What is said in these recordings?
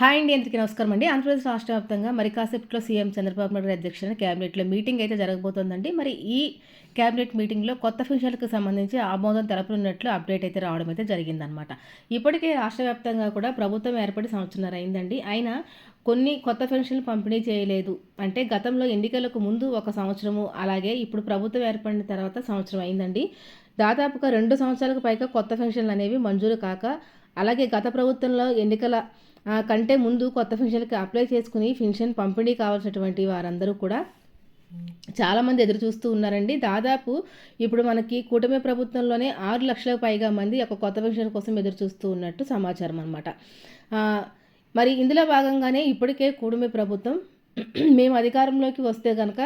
Hi అండి అందరికీ నమస్కారం అండి. ఆంధ్రప్రదేశ్ రాష్ట్ర వ్యాప్తంగా మరి కాసేపట్లో సీఎం చంద్రబాబు నాయుడు అధ్యక్షుడు అధ్యక్షతన క్యాబినెట్లో మీటింగ్ అయితే జరగబోతోందండి. మరి ఈ క్యాబినెట్ మీటింగ్లో కొత్త ఫిషన్లకు సంబంధించి ఆమోదం తెలపనున్నట్లు అప్డేట్ అయితే రావడం అయితే జరిగిందనమాట ఇప్పటికే రాష్ట్ర వ్యాప్తంగా కూడా ప్రభుత్వం ఏర్పడి సంవత్సరం అయిందండి. అయినా కొన్ని కొత్త పెన్షన్లు పంపిణీ చేయలేదు. అంటే గతంలో ఎన్నికలకు ముందు ఒక సంవత్సరము అలాగే ఇప్పుడు ప్రభుత్వం ఏర్పడిన తర్వాత సంవత్సరం అయిందండి. దాదాపుగా రెండు సంవత్సరాలకు పైగా కొత్త పెన్షన్లు అనేవి మంజూరు కాక అలాగే గత ప్రభుత్వంలో ఎన్నికల కంటే ముందు కొత్త పెన్షన్కి అప్లై చేసుకుని పెన్షన్ పంపిణీ కావాల్సినటువంటి వారందరూ కూడా చాలామంది ఎదురు చూస్తూ ఉన్నారండి. దాదాపు ఇప్పుడు మనకి కూటమి ప్రభుత్వంలోనే ఆరు లక్షలకు పైగా మంది ఒక కొత్త పెన్షన్ కోసం ఎదురు చూస్తూ ఉన్నట్టు సమాచారం అనమాట మరి ఇందులో భాగంగానే ఇప్పటికే కూటమి ప్రభుత్వం మేము అధికారంలోకి వస్తే కనుక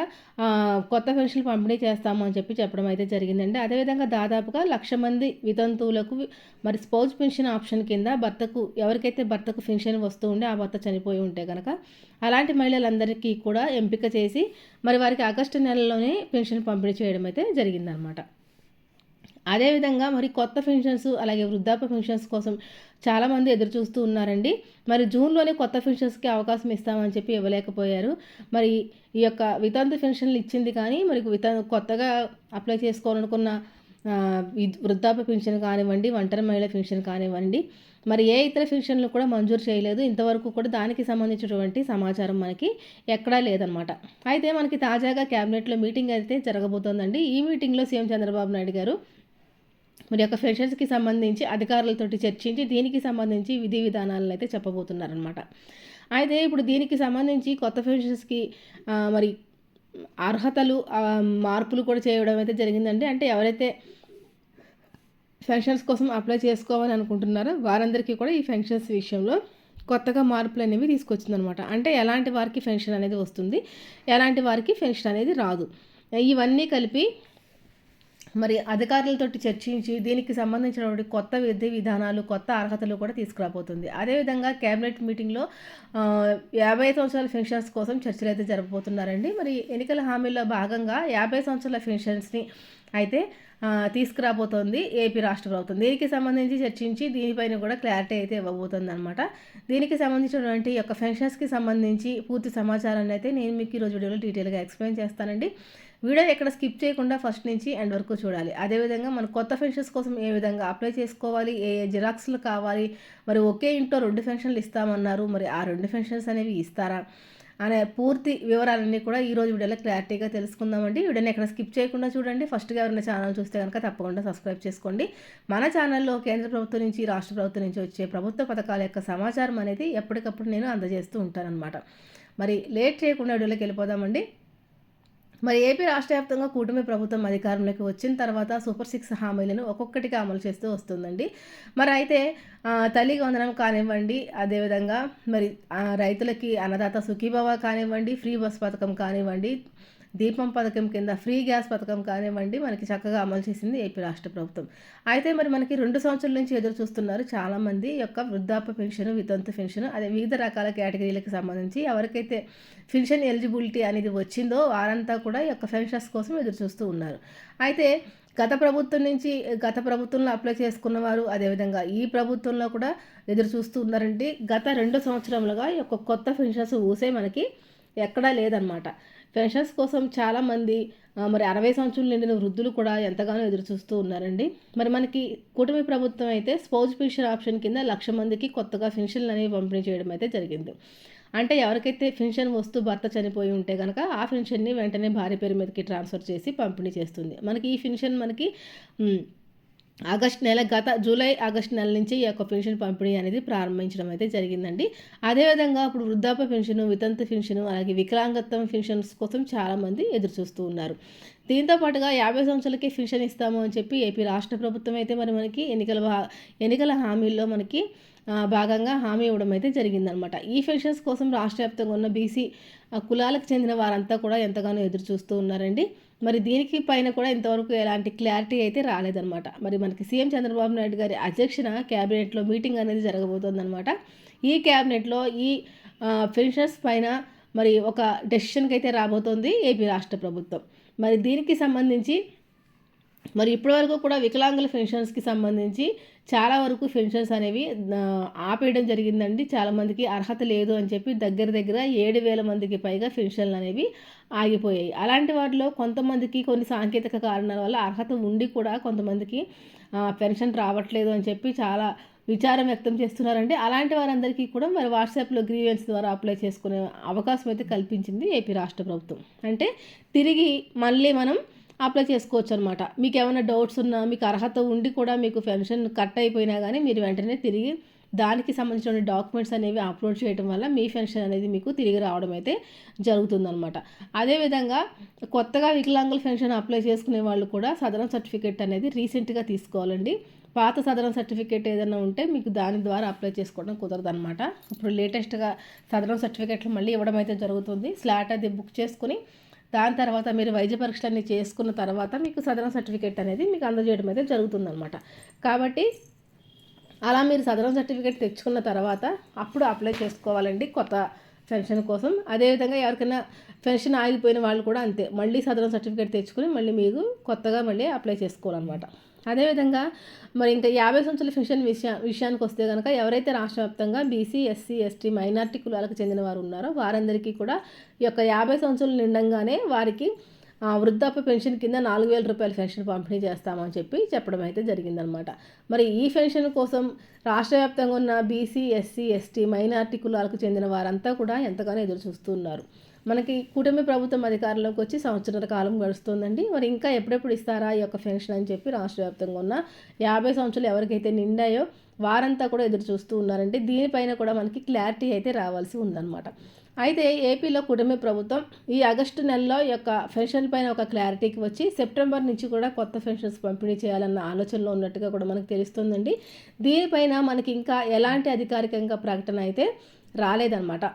కొత్త పెన్షన్లు పంపిణీ చేస్తాము అని చెప్పి చెప్పడం అయితే జరిగిందండి. అదేవిధంగా దాదాపుగా లక్ష మంది వితంతువులకు మరి స్పౌజ్ పెన్షన్ ఆప్షన్ కింద భర్తకు ఎవరికైతే భర్తకు పెన్షన్ వస్తూ ఉండే ఆ భర్త చనిపోయి ఉంటే కనుక అలాంటి మహిళలందరికీ కూడా ఎంపిక చేసి మరి వారికి ఆగస్టు నెలలోనే పెన్షన్ పంపిణీ చేయడం అయితే జరిగిందనమాట అదేవిధంగా మరి కొత్త పెన్షన్స్ అలాగే వృద్ధాప్య పెన్షన్స్ కోసం చాలామంది ఎదురు చూస్తూ ఉన్నారండి. మరి జూన్లోనే కొత్త పెన్షన్స్కి అవకాశం ఇస్తామని చెప్పి ఇవ్వలేకపోయారు. మరి ఈ యొక్క వితంతు పెన్షన్లు ఇచ్చింది కానీ మరి విత కొత్తగా అప్లై చేసుకోవాలనుకున్న వృద్ధాప్య పెన్షన్ కానివ్వండి ఒంటరి మహిళ పెన్షన్ కానివ్వండి మరి ఏ ఇతర పెన్షన్లు కూడా మంజూరు చేయలేదు. ఇంతవరకు కూడా దానికి సంబంధించినటువంటి సమాచారం మనకి ఎక్కడా లేదనమాట అయితే మనకి తాజాగా క్యాబినెట్లో మీటింగ్ అయితే జరగబోతోందండి. ఈ మీటింగ్లో సీఎం చంద్రబాబు నాయుడు గారు మరి యొక్క పెన్షన్స్కి సంబంధించి అధికారులతోటి చర్చించి దీనికి సంబంధించి విధి విధానాలను అయితే చెప్పబోతున్నారనమాట అయితే ఇప్పుడు దీనికి సంబంధించి కొత్త పెన్షన్స్కి మరి అర్హతలు మార్పులు కూడా చేయడం అయితే జరిగిందండి. అంటే ఎవరైతే పెన్షన్స్ కోసం అప్లై చేసుకోవాలని అనుకుంటున్నారో వారందరికీ కూడా ఈ పెన్షన్స్ విషయంలో కొత్తగా మార్పులు అనేవి తీసుకొచ్చిందనమాట అంటే ఎలాంటి వారికి పెన్షన్ అనేది వస్తుంది ఎలాంటి వారికి పెన్షన్ అనేది రాదు. ఇవన్నీ కలిపి మరి అధికారులతోటి చర్చించి దీనికి సంబంధించినటువంటి కొత్త విధి విధానాలు కొత్త అర్హతలు కూడా తీసుకురాబోతుంది. అదేవిధంగా కేబినెట్ మీటింగ్లో యాభై సంవత్సరాల పెన్షన్స్ కోసం చర్చలు అయితే జరపబోతున్నారండి. మరి ఎన్నికల హామీల్లో భాగంగా యాభై సంవత్సరాల పెన్షన్స్ని అయితే తీసుకురాబోతోంది ఏపీ రాష్ట్ర ప్రభుత్వం. దీనికి సంబంధించి చర్చించి దీనిపైన కూడా క్లారిటీ అయితే ఇవ్వబోతుంది అనమాట దీనికి సంబంధించినటువంటి యొక్క పెన్షన్స్కి సంబంధించి పూర్తి సమాచారాన్ని అయితే నేను మీకు ఈరోజు వీడియోలో డీటెయిల్గా ఎక్స్ప్లెయిన్ చేస్తానండి. వీడియో ఎక్కడ స్కిప్ చేయకుండా ఫస్ట్ నుంచి ఎండ్ వరకు చూడాలి. అదేవిధంగా మన కొత్త పెన్షన్స్ కోసం ఏ విధంగా అప్లై చేసుకోవాలి ఏ ఏ జిరాక్స్లు కావాలి మరి ఒకే ఇంట్లో రెండు పెన్షన్లు ఇస్తామన్నారు మరి ఆ రెండు పెన్షన్స్ అనేవి ఇస్తారా అనే పూర్తి వివరాలన్నీ కూడా ఈరోజు వీడియోలో క్లారిటీగా తెలుసుకుందామండి. వీడియోని ఎక్కడ స్కిప్ చేయకుండా చూడండి. ఫస్ట్గా ఎవరైనా ఛానల్ చూస్తే కనుక తప్పకుండా సబ్స్క్రైబ్ చేసుకోండి. మన ఛానల్లో కేంద్ర ప్రభుత్వం నుంచి రాష్ట్ర ప్రభుత్వం నుంచి వచ్చే ప్రభుత్వ పథకాల యొక్క సమాచారం అనేది ఎప్పటికప్పుడు నేను అందజేస్తూ ఉంటానన్నమాట. మరి లేట్ చేయకుండా వీడియోలోకి వెళ్ళిపోదామండి. మరి ఏపీ రాష్ట్ర వ్యాప్తంగా కూటమి ప్రభుత్వం అధికారంలోకి వచ్చిన తర్వాత సూపర్ సిక్స్ హామీలను ఒక్కొక్కటిగా అమలు చేస్తూ వస్తుందండి. మరి అయితే తల్లి వందనం కానివ్వండి అదేవిధంగా మరి రైతులకి అన్నదాత సుఖీభవ కానివ్వండి ఫ్రీ బస్ పథకం కానివ్వండి దీపం పథకం కింద ఫ్రీ గ్యాస్ పథకం కానివ్వండి మనకి చక్కగా అమలు చేసింది ఏపీ రాష్ట్ర ప్రభుత్వం. అయితే మరి మనకి రెండు సంవత్సరాల నుంచి ఎదురు చూస్తున్నారు చాలామంది యొక్క వృద్ధాప్య పెన్షన్ వితంతు పెన్షన్ అదే వివిధ రకాల కేటగిరీలకు సంబంధించి ఎవరికైతే పెన్షన్ ఎలిజిబిలిటీ అనేది వచ్చిందో వారంతా కూడా యొక్క పెన్షన్స్ కోసం ఎదురు చూస్తూ ఉన్నారు. అయితే గత ప్రభుత్వం నుంచి గత ప్రభుత్వంలో అప్లై చేసుకున్న వారు అదేవిధంగా ఈ ప్రభుత్వంలో కూడా ఎదురు చూస్తూ ఉన్నారంటే గత రెండు సంవత్సరములుగా ఈ యొక్క కొత్త పెన్షన్స్ ఊసే మనకి ఎక్కడా లేదనమాట పెన్షన్స్ కోసం చాలామంది మరి అరవై సంవత్సరాలు నిండిన వృద్ధులు కూడా ఎంతగానో ఎదురు చూస్తూ ఉన్నారండి. మరి మనకి కూటమి ప్రభుత్వం అయితే స్పౌజ్ పెన్షన్ ఆప్షన్ కింద లక్ష మందికి కొత్తగా పెన్షన్లు అనేవి పంపిణీ చేయడం అయితే జరిగింది. అంటే ఎవరికైతే పెన్షన్ వస్తూ భర్త చనిపోయి ఉంటే కనుక ఆ పెన్షన్ని వెంటనే భార్య పేరు మీదకి ట్రాన్స్ఫర్ చేసి పంపిణీ చేస్తుంది. మనకి ఈ పెన్షన్ మనకి ఆగస్ట్ నెల గత జూలై ఆగస్ట్ నెల నుంచి ఈ యొక్క పెన్షన్ పంపిణీ అనేది ప్రారంభించడం అయితే జరిగిందండి. అదేవిధంగా ఇప్పుడు వృద్ధాప్య పెన్షన్ వితంతు పెన్షన్ అలాగే వికలాంగత్వం పెన్షన్స్ కోసం చాలామంది ఎదురు చూస్తూ ఉన్నారు. దీంతో పాటుగా యాభై సంవత్సరాలకి పెన్షన్ ఇస్తాము అని చెప్పి ఏపీ రాష్ట్ర ప్రభుత్వం అయితే మరి మనకి ఎన్నికల ఎన్నికల హామీల్లో మనకి భాగంగా హామీ ఇవ్వడం అయితే జరిగిందనమాట. ఈ పెన్షన్స్ కోసం రాష్ట్ర వ్యాప్తంగా ఉన్న బీసీ కులాలకు చెందిన వారంతా కూడా ఎంతగానో ఎదురు చూస్తూ ఉన్నారండి. మరి దీనికి పైన కూడా ఇంతవరకు ఎలాంటి క్లారిటీ అయితే రాలేదనమాట మరి మనకి సీఎం చంద్రబాబు నాయుడు గారి అధ్యక్షన క్యాబినెట్లో మీటింగ్ అనేది జరగబోతోందనమాట ఈ క్యాబినెట్లో ఈ పెన్షన్స్ పైన మరి ఒక డెసిషన్కి అయితే రాబోతోంది ఏపీ రాష్ట్ర ప్రభుత్వం. మరి దీనికి సంబంధించి మరి ఇప్పటివరకు కూడా వికలాంగుల పెన్షన్స్కి సంబంధించి చాలా వరకు పెన్షన్స్ అనేవి ఆపేయడం జరిగిందండి. చాలామందికి అర్హత లేదు అని చెప్పి దగ్గర దగ్గర ఏడు వేల మందికి పైగా పెన్షన్లు అనేవి ఆగిపోయాయి. అలాంటి వాటిలో కొంతమందికి కొన్ని సాంకేతిక కారణాల వల్ల అర్హత ఉండి కూడా కొంతమందికి పెన్షన్ రావట్లేదు అని చెప్పి చాలా విచారం వ్యక్తం చేస్తున్నారంటే అలాంటి వారందరికీ కూడా మరి వాట్సాప్లో గ్రీవెన్స్ ద్వారా అప్లై చేసుకునే అవకాశం అయితే కల్పించింది ఏపీ రాష్ట్ర ప్రభుత్వం. అంటే తిరిగి మళ్ళీ మనం అప్లై చేసుకోవచ్చు అనమాట మీకు ఏమైనా డౌట్స్ ఉన్నా మీకు అర్హత ఉండి కూడా మీకు పెన్షన్ కట్ అయిపోయినా కానీ మీరు వెంటనే తిరిగి దానికి సంబంధించిన డాక్యుమెంట్స్ అనేవి అప్లోడ్ చేయడం వల్ల మీ పెన్షన్ అనేది మీకు తిరిగి రావడం అయితే జరుగుతుందనమాట అదేవిధంగా కొత్తగా వికలాంగుల పెన్షన్ అప్లై చేసుకునే వాళ్ళు కూడా సదరం సర్టిఫికేట్ అనేది రీసెంట్గా తీసుకోవాలండి. పాత సదరం సర్టిఫికేట్ ఏదైనా ఉంటే మీకు దాని ద్వారా అప్లై చేసుకోవడం కుదరదనమాట ఇప్పుడు లేటెస్ట్గా సదరం సర్టిఫికేట్లు మళ్ళీ ఇవ్వడం అయితే జరుగుతుంది. స్లాట్ అది బుక్ చేసుకుని దాని తర్వాత మీరు వైద్య పరీక్షలన్నీ చేసుకున్న తర్వాత మీకు సదరం సర్టిఫికేట్ అనేది మీకు అందజేయడం అయితే జరుగుతుందనమాట కాబట్టి అలా మీరు సదరం సర్టిఫికేట్ తెచ్చుకున్న తర్వాత అప్పుడు అప్లై చేసుకోవాలండి కొత్త పెన్షన్ కోసం. అదేవిధంగా ఎవరికైనా పెన్షన్ ఆగిపోయిన వాళ్ళు కూడా అంతే. మళ్ళీ సదరం సర్టిఫికేట్ తెచ్చుకుని మళ్ళీ మీరు కొత్తగా మళ్ళీ అప్లై చేసుకోవాలన్నమాట. అదేవిధంగా మరి ఇంకా యాభై సంవత్సరాల పెన్షన్ విషయా విషయానికి వస్తే కనుక ఎవరైతే రాష్ట్ర వ్యాప్తంగా బీసీ ఎస్సీ ఎస్టీ మైనార్టీ కులాలకు చెందిన వారు ఉన్నారో వారందరికీ కూడా ఈ యొక్క యాభై సంవత్సరాలు నిండంగానే వారికి వృద్ధాప్య పెన్షన్ కింద నాలుగు వేల రూపాయల పెన్షన్ పంపిణీ చేస్తామని చెప్పి చెప్పడం అయితే జరిగిందనమాట. మరి ఈ పెన్షన్ కోసం రాష్ట్ర వ్యాప్తంగా ఉన్న బీసీ ఎస్సీ ఎస్టీ మైనార్టీ కులాలకు చెందిన వారంతా కూడా ఎంతగానో ఎదురు చూస్తున్నారు మనకి కూటమి ప్రభుత్వం అధికారంలోకి వచ్చి సంవత్సరాల కాలం గడుస్తుందండి. మరి ఇంకా ఎప్పుడెప్పుడు ఇస్తారా ఈ యొక్క పెన్షన్ అని చెప్పి రాష్ట్ర వ్యాప్తంగా ఉన్న యాభై సంవత్సరాలు ఎవరికైతే నిండాయో వారంతా కూడా ఎదురు చూస్తూ ఉన్నారంటే దీనిపైన కూడా మనకి క్లారిటీ అయితే రావాల్సి ఉందన్నమాట. అయితే ఏపీలో కుటుంబ ప్రభుత్వం ఈ ఆగస్టు నెలలో యొక్క పెన్షన్ పైన ఒక క్లారిటీకి వచ్చి సెప్టెంబర్ నుంచి కూడా కొత్త పెన్షన్స్ పంపిణీ చేయాలన్న ఆలోచనలో ఉన్నట్టుగా కూడా మనకు తెలుస్తుందండి. దీనిపైన మనకి ఇంకా ఎలాంటి అధికారికంగా ప్రకటన అయితే రాలేదన్నమాట.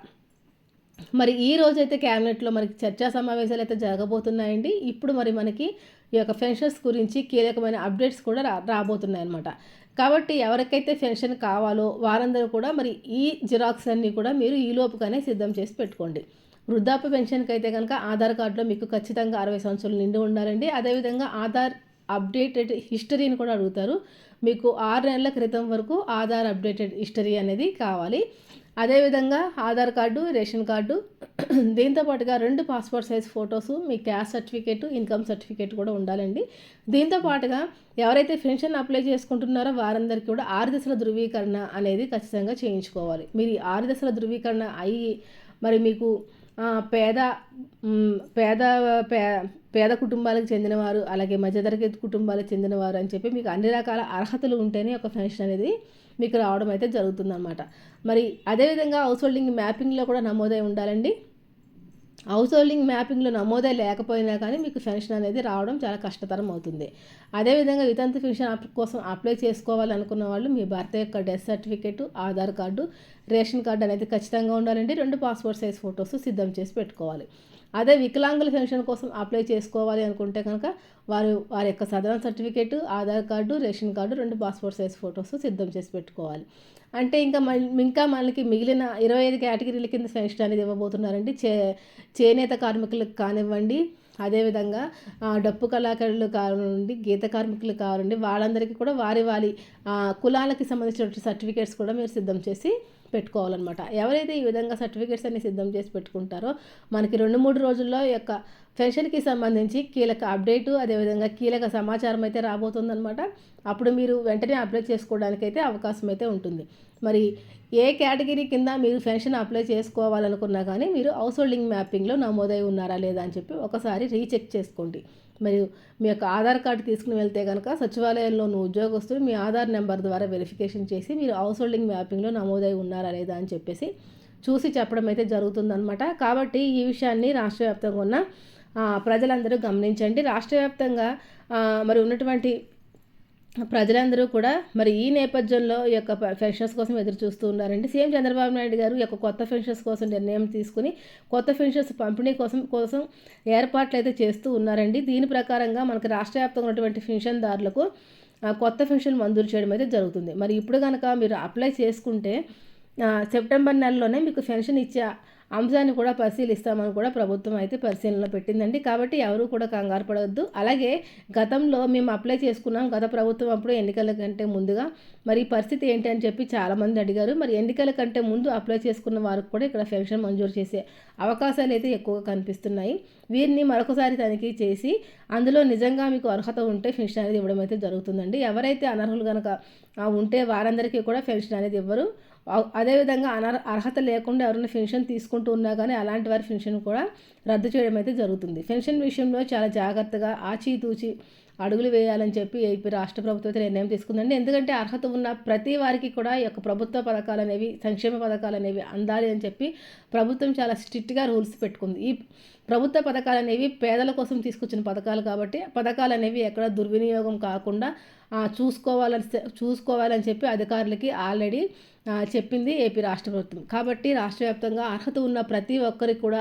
మరి ఈ రోజైతే క్యాబినెట్లో మనకి చర్చా సమావేశాలు అయితే జరగబోతున్నాయండి. ఇప్పుడు మరి మనకి ఈ యొక్క పెన్షన్స్ గురించి కీలకమైన అప్డేట్స్ కూడా రా రాబోతున్నాయి అనమాట కాబట్టి ఎవరికైతే పెన్షన్ కావాలో వారందరూ కూడా మరి ఈ జిరాక్స్ అన్నీ కూడా మీరు ఈ లోపుగానే సిద్ధం చేసి పెట్టుకోండి. వృద్ధాప్య పెన్షన్కి అయితే కనుక ఆధార్ కార్డులో మీకు ఖచ్చితంగా అరవై సంవత్సరాలు నిండి ఉండాలండి. అదేవిధంగా ఆధార్ అప్డేటెడ్ హిస్టరీని కూడా అడుగుతారు. మీకు ఆరు నెలల క్రితం వరకు ఆధార్ అప్డేటెడ్ హిస్టరీ అనేది కావాలి. అదేవిధంగా ఆధార్ కార్డు రేషన్ కార్డు దీంతో పాటుగా రెండు పాస్పోర్ట్ సైజ్ ఫొటోస్ మీ క్యాస్ట్ సర్టిఫికేట్ ఇన్కమ్ సర్టిఫికేట్ కూడా ఉండాలండి. దీంతో పాటుగా ఎవరైతే పెన్షన్ అప్లై చేసుకుంటున్నారో వారందరికీ కూడా ఆరు దశల ధృవీకరణ అనేది ఖచ్చితంగా చేయించుకోవాలి. మీరు ఆరు దశల ధృవీకరణ అయ్యి మరి మీకు పేద పేద పే పేద కుటుంబాలకు చెందినవారు అలాగే మధ్యతరగతి కుటుంబాలకు చెందినవారు అని చెప్పి మీకు అన్ని రకాల అర్హతలు ఉంటేనే ఒక పెన్షన్ అనేది మీకు రావడం అయితే జరుగుతుందన్నమాట. మరి అదేవిధంగా హౌస్ హోల్డింగ్ మ్యాపింగ్లో కూడా నమోదై ఉండాలండి. హౌస్ హోల్డింగ్ మ్యాపింగ్లో నమోదే లేకపోయినా కానీ మీకు పెన్షన్ అనేది రావడం చాలా కష్టతరం అవుతుంది. అదేవిధంగా వితంతు పెన్షన్ కోసం అప్లై చేసుకోవాలనుకున్న వాళ్ళు మీ భర్త యొక్క death certificate Aadhaar card ration card అనేది ఖచ్చితంగా ఉండాలండి. రెండు పాస్పోర్ట్ సైజ్ ఫొటోస్ సిద్ధం చేసి పెట్టుకోవాలి. అదే వికలాంగుల పెన్షన్ కోసం అప్లై చేసుకోవాలి అనుకుంటే కనుక వారు వారి యొక్క southern certificate Aadhaar card ration card రెండు పాస్పోర్ట్ సైజ్ ఫొటోస్ సిద్ధం చేసి పెట్టుకోవాలి. అంటే ఇంకా ఇంకా మనకి మిగిలిన ఇరవై ఐదు కేటగిరీల కింద పెన్షన్ అనేది ఇవ్వబోతున్నారండి. చే చేనేత కార్మికులకు కానివ్వండి అదేవిధంగా డప్పు కళాకారులు కావాలండి గీత కార్మికులు కావాలండి వాళ్ళందరికీ కూడా వారి వారి కులాలకి సంబంధించినటువంటి సర్టిఫికేట్స్ కూడా మీరు సిద్ధం చేసి పెట్టుకోవాలన్నమాట. ఎవరైతే ఈ విధంగా సర్టిఫికేట్స్ అన్ని సిద్ధం చేసి పెట్టుకుంటారో మనకి రెండు మూడు రోజుల్లో యొక్క పెన్షన్కి సంబంధించి కీలక అప్డేటు అదేవిధంగా కీలక సమాచారం అయితే రాబోతుందనమాట అప్పుడు మీరు వెంటనే అప్డేట్ చేసుకోవడానికి అయితే అవకాశం అయితే ఉంటుంది. మరి ఏ కేటగిరీ కింద మీరు పెన్షన్ అప్లై చేసుకోవాలనుకున్నా కానీ మీరు హౌస్ హోల్డింగ్ మ్యాపింగ్లో నమోదై ఉన్నారా లేదా అని చెప్పి ఒకసారి రీచెక్ చేసుకోండి. మరియు మీ యొక్క ఆధార్ కార్డు తీసుకుని వెళ్తే కనుక సచివాలయంలోని ఉద్యోగస్తులు మీ ఆధార్ నెంబర్ ద్వారా వెరిఫికేషన్ చేసి మీరు హౌస్ హోల్డింగ్ మ్యాపింగ్లో నమోదై ఉన్నారా లేదా అని చెప్పేసి చూసి చెప్పడం అయితే జరుగుతుందనమాట కాబట్టి ఈ విషయాన్ని రాష్ట్ర వ్యాప్తంగా ఉన్న ప్రజలందరూ గమనించండి. రాష్ట్ర వ్యాప్తంగా మరి ఉన్నటువంటి ప్రజలందరూ కూడా మరి ఈ నేపథ్యంలో ఈ యొక్క పెన్షన్స్ కోసం ఎదురు చూస్తూ ఉన్నారండి. సీఎం చంద్రబాబు నాయుడు గారు ఈ యొక్క కొత్త పెన్షన్స్ కోసం నిర్ణయం తీసుకుని కొత్త పెన్షన్స్ పంపిణీ కోసం కోసం ఏర్పాట్లు అయితే చేస్తూ ఉన్నారండి. దీని ప్రకారంగా మనకు రాష్ట్ర వ్యాప్తంగా ఉన్నటువంటి పెన్షన్దారులకు కొత్త పెన్షన్ మంజూరు చేయడం అయితే జరుగుతుంది. మరి ఇప్పుడు కనుక మీరు అప్లై చేసుకుంటే సెప్టెంబర్ నెలలోనే మీకు పెన్షన్ ఇచ్చే అంశాన్ని కూడా పరిశీలిస్తామని కూడా ప్రభుత్వం అయితే పరిశీలనలో పెట్టిందండి. కాబట్టి ఎవరు కూడా కంగారు పడవద్దు. అలాగే గతంలో మేము అప్లై చేసుకున్నాం గత ప్రభుత్వం అప్పుడు ఎన్నికల కంటే ముందుగా. మరి పరిస్థితి ఏంటి అని చెప్పి చాలామంది అడిగారు. మరి ఎన్నికల కంటే ముందు అప్లై చేసుకున్న వారికి కూడా ఇక్కడ పెన్షన్ మంజూరు చేసే అవకాశాలు అయితే ఎక్కువగా కనిపిస్తున్నాయి. వీరిని మరొకసారి తనిఖీ చేసి అందులో నిజంగా మీకు అర్హత ఉంటే పెన్షన్ అనేది ఇవ్వడం అయితే జరుగుతుందండి. ఎవరైతే అనర్హులు కనుక ఉంటే వారందరికీ కూడా పెన్షన్ అనేది ఇవ్వరు. అదేవిధంగా అనర్ అర్హత లేకుండా ఎవరైనా పెన్షన్ తీసుకుంటూ ఉన్నా కానీ అలాంటి వారి పెన్షన్ కూడా రద్దు చేయడం అయితే జరుగుతుంది. పెన్షన్ విషయంలో చాలా జాగ్రత్తగా ఆచితూచి అడుగులు వేయాలని చెప్పి ఏపీ రాష్ట్ర ప్రభుత్వం అయితే నిర్ణయం తీసుకుందండి. ఎందుకంటే అర్హత ఉన్న ప్రతి వారికి కూడా ఈ యొక్క ప్రభుత్వ పథకాలు అనేవి సంక్షేమ పథకాలు అనేవి అందాలి అని చెప్పి ప్రభుత్వం చాలా స్ట్రిక్ట్గా రూల్స్ పెట్టుకుంది. ఈ ప్రభుత్వ పథకాలు అనేవి పేదల కోసం తీసుకొచ్చిన పథకాలు కాబట్టి పథకాలు అనేవి ఎక్కడ దుర్వినియోగం కాకుండా చూసుకోవాలని చూసుకోవాలని చెప్పి అధికారులకి ఆల్రెడీ చెప్పింది ఏపీ రాష్ట్ర ప్రభుత్వం. కాబట్టి రాష్ట్ర వ్యాప్తంగా అర్హత ఉన్న ప్రతి ఒక్కరికి కూడా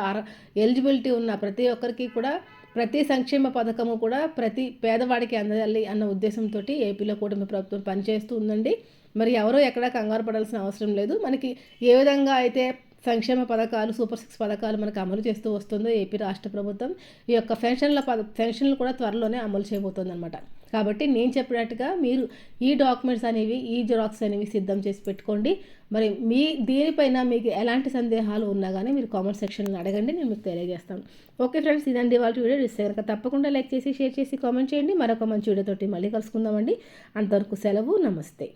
ఎలిజిబిలిటీ ఉన్న ప్రతి ఒక్కరికి కూడా ప్రతి సంక్షేమ పథకము కూడా ప్రతి పేదవాడికి అందాలి అన్న ఉద్దేశంతో ఏపీలో కూటమి ప్రభుత్వం పనిచేస్తూ ఉందండి. మరి ఎవరో ఎక్కడా కంగారు పడాల్సిన అవసరం లేదు. మనకి ఏ విధంగా అయితే సంక్షేమ పథకాలు సూపర్ సిక్స్ పథకాలు మనకు అమలు చేస్తూ వస్తుందో ఏపీ రాష్ట్ర ప్రభుత్వం ఈ యొక్క పెన్షన్ల పద పెన్షన్లు కూడా త్వరలోనే అమలు చేయబోతుంది అనమాట కాబట్టి నేను చెప్పినట్టుగా మీరు ఈ డాక్యుమెంట్స్ అనేవి ఈ జిరాక్స్ అనేవి సిద్ధం చేసి పెట్టుకోండి. మరి మీ దీనిపైన మీకు ఎలాంటి సందేహాలు ఉన్నా కానీ మీరు కామెంట్ సెక్షన్లో అడగండి నేను మీకు తెలియజేస్తాను. ఓకే ఫ్రెండ్స్ ఇదండి వాళ్ళ వీడియో. ఇస్తే కనుక తప్పకుండా లైక్ చేసి షేర్ చేసి కామెంట్ చేయండి. మరొక మంచి వీడియోతోటి మళ్ళీ కలుసుకుందామండి. అంతవరకు సెలవు నమస్తే.